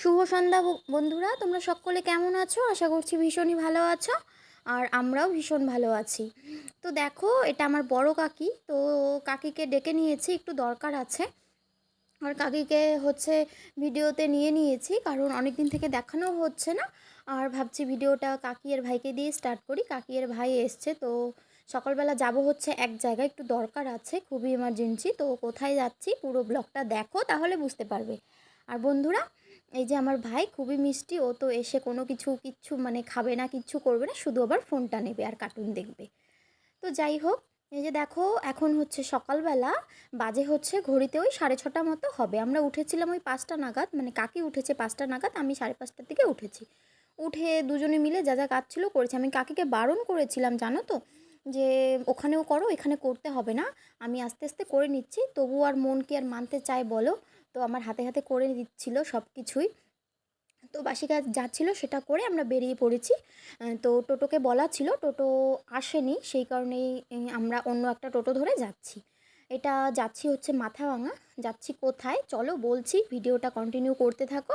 শুভ সন্ধ্যা বন্ধুরা, তোমরা সকলে কেমন আছো? আশা করছি ভীষণই ভালো আছো, আর আমরাও ভীষণ ভালো আছি। তো দেখো, এটা আমার বড় কাকি, তো কাকিকে ডেকে নিয়েছি, একটু দরকার আছে। আর কাকিকে হচ্ছে ভিডিওতে নিয়ে নিয়েছি, কারণ অনেক দিন থেকে দেখানো হচ্ছে না। আর ভাবছি ভিডিওটা কাকি আর ভাইকে দিয়ে স্টার্ট করি। কাকি আর ভাই এসছে, তো সকালবেলা যাব হচ্ছে এক জায়গায়, একটু দরকার আছে, খুবই এমার্জেন্সি তো কোথায় যাচ্ছি, পুরো ব্লগটা দেখো, তাহলে বুঝতে পারবে। আর বন্ধুরা এই যে আমার ভাই খুবই মিষ্টি, ও তো এসে কোনো কিছু কিচ্ছু মানে খাবে না, কিচ্ছু করবে না, শুধু আবার ফোনটা নেবে আর কার্টুন দেখবে। তো যাই হোক, এই যে দেখো, এখন হচ্ছে সকালবেলা, বাজে হচ্ছে ঘড়িতে ওই সাড়ে ছটা মতো হবে। আমরা উঠেছিলাম ওই পাঁচটা নাগাদ মানে কাকি উঠেছে পাঁচটা নাগাদ, আমি সাড়ে পাঁচটার দিকে উঠেছি। উঠে দুজনে মিলে যা যা কাজ ছিল করেছি। আমি কাকিকে বারণ করেছিলাম, জানো তো, যে ওখানেও করো, এখানে করতে হবে না। আমি আস্তে আস্তে করে নিচ্ছি, তবু আর মন কি আর মানতে চায় বলো তো আমার হাতে হাতে করে দিচ্ছিল সব কিছুই তো বাসি কাজ যা ছিল সেটা করে আমরা বেরিয়ে পড়েছি। তো টোটোকে বলা ছিল, টোটো আসেনি, সেই কারণেই আমরা অন্য একটা টোটো ধরে যাচ্ছি। এটা যাচ্ছি হচ্ছে মাথা ভাঙা যাচ্ছি কোথায়? চলো বলছি, ভিডিওটা কন্টিনিউ করতে থাকো,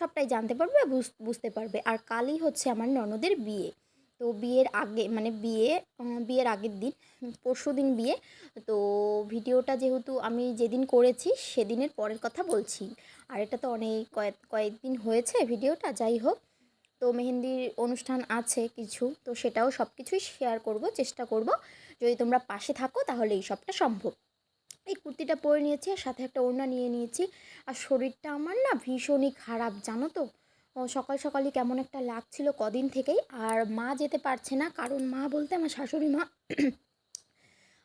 সবটাই জানতে পারবে বুঝতে পারবে। আর কালই হচ্ছে আমার ননদের বিয়ে। তো বিয়ের আগে মানে বিয়ে বিয়ের আগের দিন, পরশু দিন বিয়ে। তো ভিডিওটা যেহেতু আমি যেদিন করেছি, সেদিনের পরের কথা বলছি। আর এটা তো অনেক কয়েক, কয়েকদিন হয়েছে ভিডিওটা, যাই হোক। তো মেহেন্দির অনুষ্ঠান আছে কিছু, তো সেটাও সব কিছুই শেয়ার করব, চেষ্টা করব। যদি তোমরা পাশে থাকো, তাহলে এই সবটা সম্ভব। এই কুর্তিটা পরে নিয়েছি, আর সাথে একটা ওড়না নিয়ে নিয়েছি। আর শরীরটা আমার না ভীষণই খারাপ, জানো তো? সকাল সকালই কেমন একটা লাগছিল কদিন থেকেই। আর মা যেতে পারছে না, কারণ মা বলতে আমার শাশুড়ি মা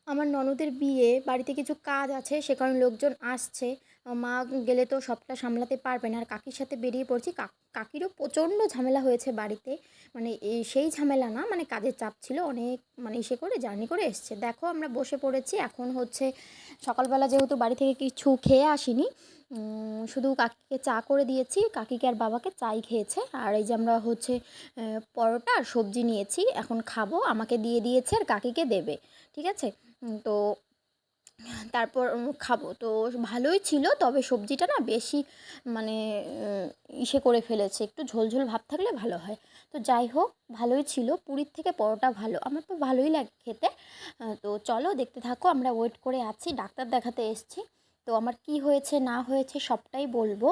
আমার ননদের বিয়ে, বাড়িতে কিছু কাজ আছে, সে কারণে লোকজন আসছে। মা গেলে তো সবটা সামলাতে পারবে না। আর কাকির সাথে বেরিয়ে পড়ছি কাক- কাকিরও প্রচণ্ড ঝামেলা হয়েছে বাড়িতে। মানে সেই ঝামেলা না মানে কাজের চাপ ছিল অনেক মানে ইসে করে জার্নি করে এসছে। দেখো আমরা বসে পড়েছি, এখন হচ্ছে সকালবেলা যেহেতু বাড়ি থেকে কিছু খেয়ে আসিনি শুধু কাকিকে চা করে দিয়েছি, কাকিকে আর বাবাকে চাই খেয়েছে। আর এই যে আমরা হচ্ছে পরোটা আর সবজি নিয়েছি, এখন খাব, আমাকে দিয়ে দিয়েছে আর কাকিকে দেবে, ঠিক আছে? তো তারপর খাব। তো ভালোই ছিল, তবে সবজিটা না বেশি মানে ইসে করে ফেলেছে। একটু ঝোলঝোল ভাব থাকলে ভালো হয়। তো যাই হোক, ভালোই ছিল। পুরীর থেকে পরোটা ভালো। আমার তো ভালোই লাগে খেতে। তো চলো দেখতে থাকো, আমরা ওয়েট করে আছি। ডাক্তার দেখাতে এসেছি। তো আমার কি হয়েছে, না হয়েছে সবটাই বলব।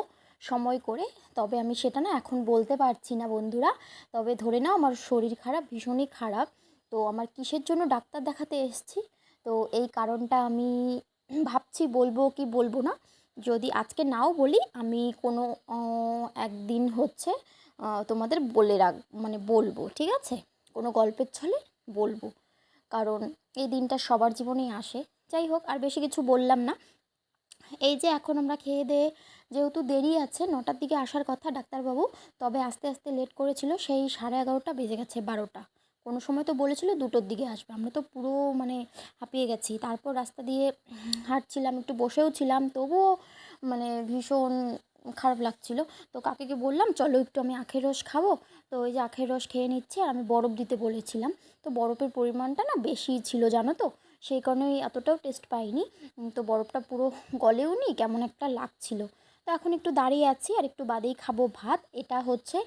সময় করে। তবে আমি সেটা না এখন বলতে পারছি না বন্ধুরা। তবে ধরে নাও আমার শরীর খারাপ, ভীষণই খারাপ। তো আমার কিসের জন্য ডাক্তার দেখাতে এসেছি? তো এই কারণটা আমি ভাবছি বলব কি বলব না। যদি আজকে নাও বলি, আমি কোনো একদিন হচ্ছে তোমাদের বলে রাখ মানে বলব, ঠিক আছে? কোনো গল্পের ছলে বলব। কারণ এই দিনটা সবার জীবনেই আসে। যাই হোক, আর বেশি কিছু বললাম না। এই যে এখন আমরা খেয়ে দিয়ে যেহেতু দেরি আছে, নটার দিকে আসার কথা ডাক্তারবাবু, তবে আস্তে আস্তে লেট করেছিল, সেই সাড়ে এগারোটা বেজে গেছে, বারোটা। কোনো সময় তো বলেছিল দুটোর দিকে আসবে, আমরা তো পুরো মানে হাঁপিয়ে গেছি। তারপর রাস্তা দিয়ে হাঁটছিলাম, একটু বসেও ছিলাম, তবুও মানে ভীষণ খারাপ লাগছিল। তো কাকিকে বললাম, চলো একটু আমি আখের রস খাব। তো ওই যে আখের রস খেয়ে নিচ্ছি, আর আমি বরফ দিতে বলেছিলাম। তো বরফের পরিমাণটা না বেশি ছিল, জানো তো? সেই কারণে এতটাও টেস্ট পাইনি। তো বরফটা পুরো গলেও নি, কেমন একটা লাগছিল। তো এখন একটু দাঁড়িয়ে আছি আর একটু বাদেই খাব ভাত। এটা হচ্ছে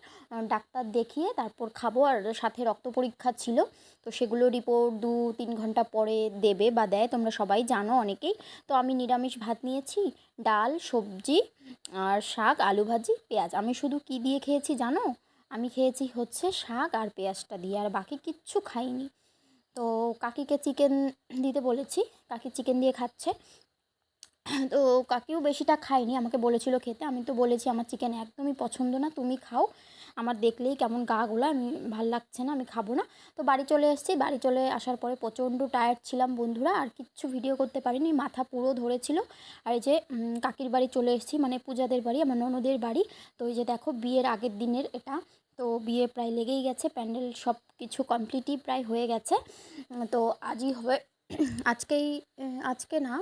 ডাক্তার দেখিয়ে তারপর খাব আর সাথে রক্ত পরীক্ষা ছিল। তো সেগুলো রিপোর্ট দু, তিন ঘণ্টা পরে দেবে বা দেয়, তোমরা সবাই জানো অনেকেই। তো আমি নিরামিষ ভাত নিয়েছি, ডাল, সবজি আর শাক, আলু ভাজি, পেঁয়াজ। আমি শুধু কি দিয়ে খেয়েছি জানো? আমি খেয়েছি হচ্ছে শাক আর পেঁয়াজটা দিয়ে, আর বাকি কিচ্ছু খাইনি। তো কাকিকে চিকেন দিতে বলেছি, কাকি চিকেন দিয়ে খাচ্ছে। তো কাকিও বেশিটা খায়নি, আমাকে বলেছিল খেতে। আমি তো বলেছি, আমার চিকেন একদমই পছন্দ না, তুমি খাও। আমার দেখলেই কেমন গা গোলা, আমি ভালো লাগছে না, আমি খাব না। তো বাড়ি চলে এসেছি, বাড়ি চলে আসার পরে প্রচণ্ড টায়ার্ড ছিলাম বন্ধুরা, আর কিচ্ছু ভিডিও করতে পারিনি, মাথা পুরো ধরেছিল। আর এই যে কাকির বাড়ি চলে এসেছি মানে পূজাদের বাড়ি, আমার ননদের বাড়ি। তো এই যে দেখো, বিয়ের আগের দিনের এটা তো বিয়ে প্রায় লেগেই গেছে, প্যান্ডেল সব কিছু কমপ্লিটই প্রায় হয়ে গেছে। তো আজই হবে, আজকেই আজকে না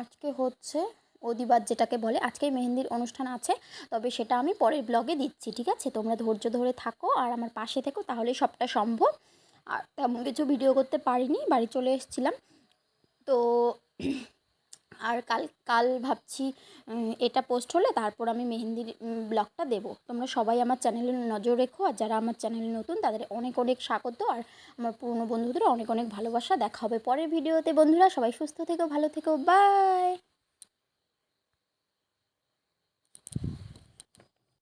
আজকে হচ্ছে অদিবাদ যেটাকে বলে, আজকেই মেহেন্দির অনুষ্ঠান আছে, তবে সেটা আমি পরের ব্লগে দিচ্ছি, ঠিক আছে? তোমরা ধৈর্য ধরে থাকো আর আমার পাশে থেকো, তাহলেই সবটা সম্ভব। আর তেমন কিছু ভিডিও করতে পারিনি, বাড়ি চলে এসেছিলাম। তো আর কাল কাল ভাবছি এটা পোস্ট হলে তারপর আমি মেহেন্দির ব্লগটা দেবো। তোমরা সবাই আমার চ্যানেলে নজর রেখো আর যারা আমার চ্যানেলে নতুন, তাদের অনেক অনেক স্বাগত। আর আমার পুরনো বন্ধুদের অনেক অনেক ভালোবাসা। দেখা হবে পরের ভিডিওতে বন্ধুরা। সবাই সুস্থ থেকো, ভালো থেকো। বাই